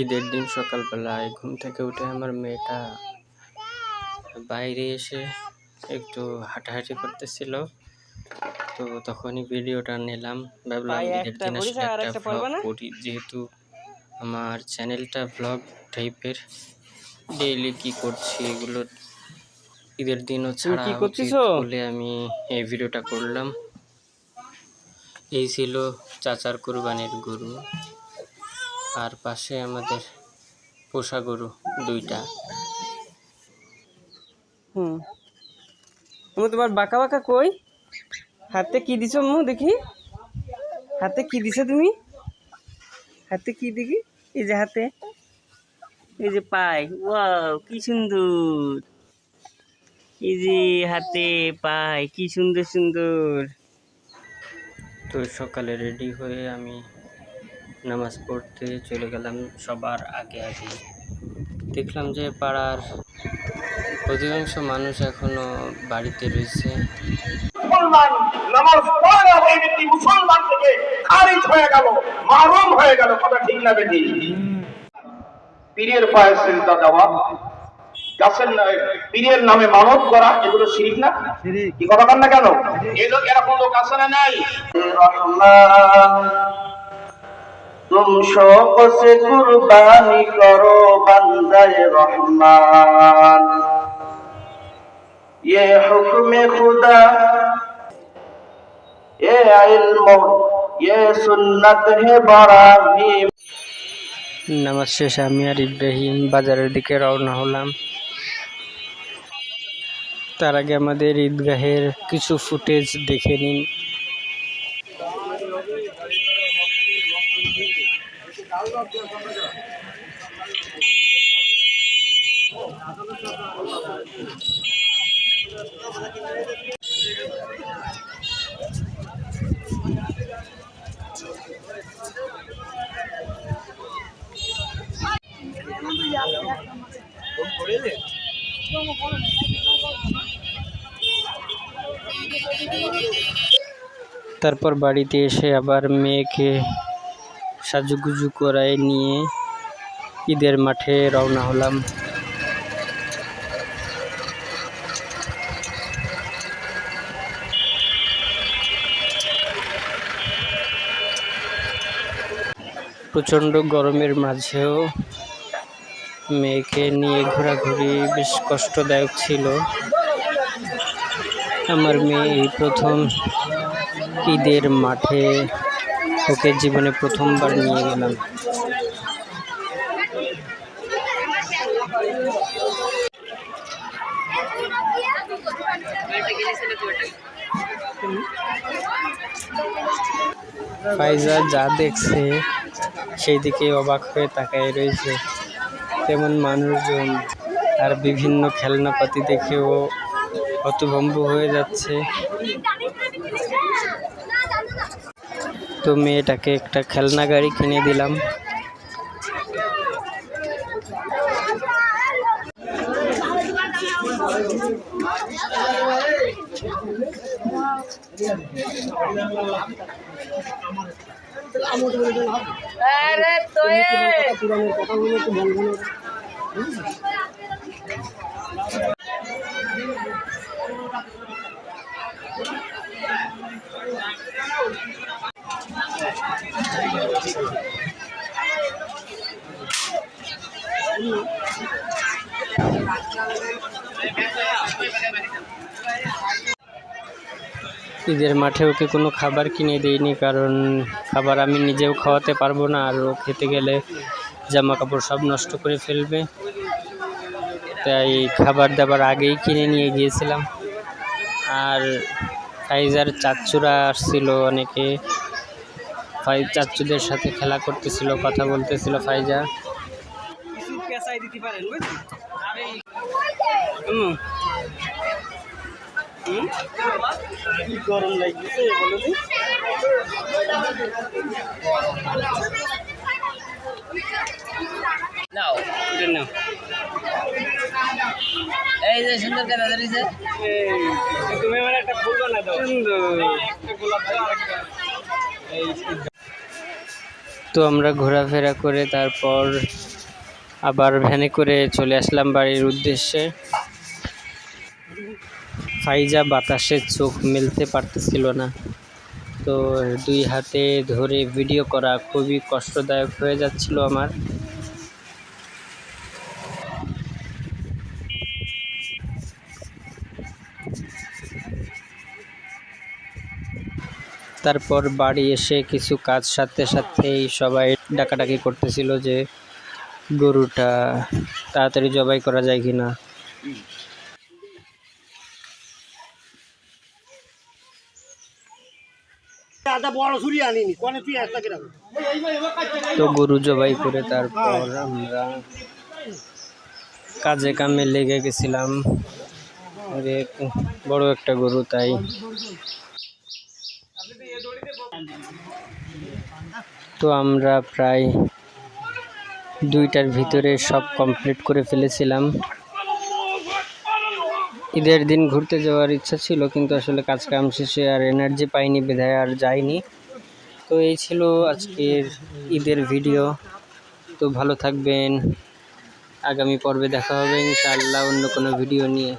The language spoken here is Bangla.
ঈদের দিন সকালবেলায় ঘুম থেকে উঠে আমার মেয়েটা বাইরে এসে একটু হাঁটাহাঁটি করতেছিল। তো তখনই ভিডিওটা নিলাম। ভাবলাম ঈদের দিন আসলে একটা করি। যেহেতু আমার চ্যানেলটা ব্লগ টাইপের ডেইলি কি করছি এগুলো ঈদের দিনও ছাড়া বলে আমি এই ভিডিওটা করলাম। এই ছিল চাচার কুরবানির গরু। আর পাশে আমাদের পোষা গরু দুইটা। হুম। তুমি তোমার বাঁকা বাঁকা কই? হাতে কি দিছো মু দেখি। হাতে কি দিছো তুমি? হাতে কি দেখি? এই যে হাতে। এই যে পাই ওয়াও কি সুন্দর। এই যে হাতে পাই কি সুন্দর সুন্দর। তো সকালে রেডি হয়ে আমি নামাজ পড়তে চলে গেলাম সবার আগে আগে। দেখলাম যে পাড়ার অধিকাংশ মানুষ এখনও বাড়িতে রয়েছে। মুসলমান নামাজ পড়ে না ওই ব্যক্তি মুসলমান থেকে খারিজ হয়ে গেল মারুম হয়ে গেল কথা ঠিক না বেটি পীরের পায়ে সিজদা দেওয়া গাছের না- পীরের নামে মানত করা এগুলো শিরিক না? কি কথা না কেন? এই এরকম লোক আছে না নাই? शौक से कुर्बानी करो बंदे रहमान ये हुक्म खुदा ये इल्म ये सुन्नत है बड़ा ही নামাজ শেষে আমি আর ইব্রাহিম বাজারের দিকে রওনা হলাম তার আগে আমাদের ঈদগাহের কিছু ফুটেজ দেখে নিন তারপর বাড়িতে এসে আবার মেয়েকে সাজুগুজু করায় নিয়ে ঈদের মাঠে রওনা হলাম। প্রচণ্ড গরমের মাঝেও মেয়েকে নিয়ে ঘোরাঘুরি বেশ কষ্টদায়ক ছিল। আমার মেয়ে এই প্রথম ঈদের মাঠে ওকে জীবনে প্রথমবার নিয়ে গেলাম। ফাইজা যা দেখছে, সেই দিকে অবাক হয়ে তাকায় রয়েছে। তেমন মানুষজন আর বিভিন্ন খেলনাপাতি দেখেও হতভম্ব হয়ে যাচ্ছে। তো মেয়েটাকে একটা খেলনা গাড়ি কিনে দিলাম। ঈদের মাঠে ওকে কোনো খাবার কিনে দিইনি? কারণ খাবার আমি নিজেও খাওয়াতে পারব না, আর ও খেতে গেলে জামা কাপড় সব নষ্ট করে ফেলবে। তাই খাবার দাবার আগেই কিনে নিয়ে গিয়েছিলাম। আর ফাইজার চাচ্চুরা আসছিল অনেকে। ফাই চাচ্চুদের সাথে খেলা করতেছিল কথা বলতেছিল ফাইজা। গরম লাগছে নাও এটা নাও। এই যে সুন্দর ধরেছে। তুমি মানে একটা ফুল বানা দাও। সুন্দর। একটা গোলাপ দাও আরেকটা এই তো আমরা ঘোরাফেরা করে তারপর আবার ভ্যানে করে চলে আসলাম বাড়ির উদ্দেশ্যে। ফাইজা বাতাসে চোখ মেলতে পারতেছিল না। তো দুই হাতে ধরে ভিডিও করা খুবই কষ্টদায়ক হয়ে যাচ্ছিল আমার। তারপর বাড়ি এসে কিছু কাজ সাথে সাথেই সবাই ডাকাডাকি করতেছিল যে গরুটা তাড়াতাড়ি জবাই করা যায় কি না? তো গরু জবাই করে তারপর আমরা কাজে কামে লেগে গেছিলাম। বড় একটা গরু তাই। তো আমরা প্রায় দুইটার ভিতরে সব কমপ্লিট করে ফেলেছিলাম। ঈদের দিন ঘুরতে যাওয়ার ইচ্ছা ছিল কিন্তু আসলে কাজ কাম শেষে আর এনার্জি পাইনি বিধায় আর যাইনি। তো এই ছিল আজকের ঈদের ভিডিও তো ভালো থাকবেন। আগামী পর্বে দেখা হবে ইনশাআল্লাহ অন্য কোনো ভিডিও নিয়ে।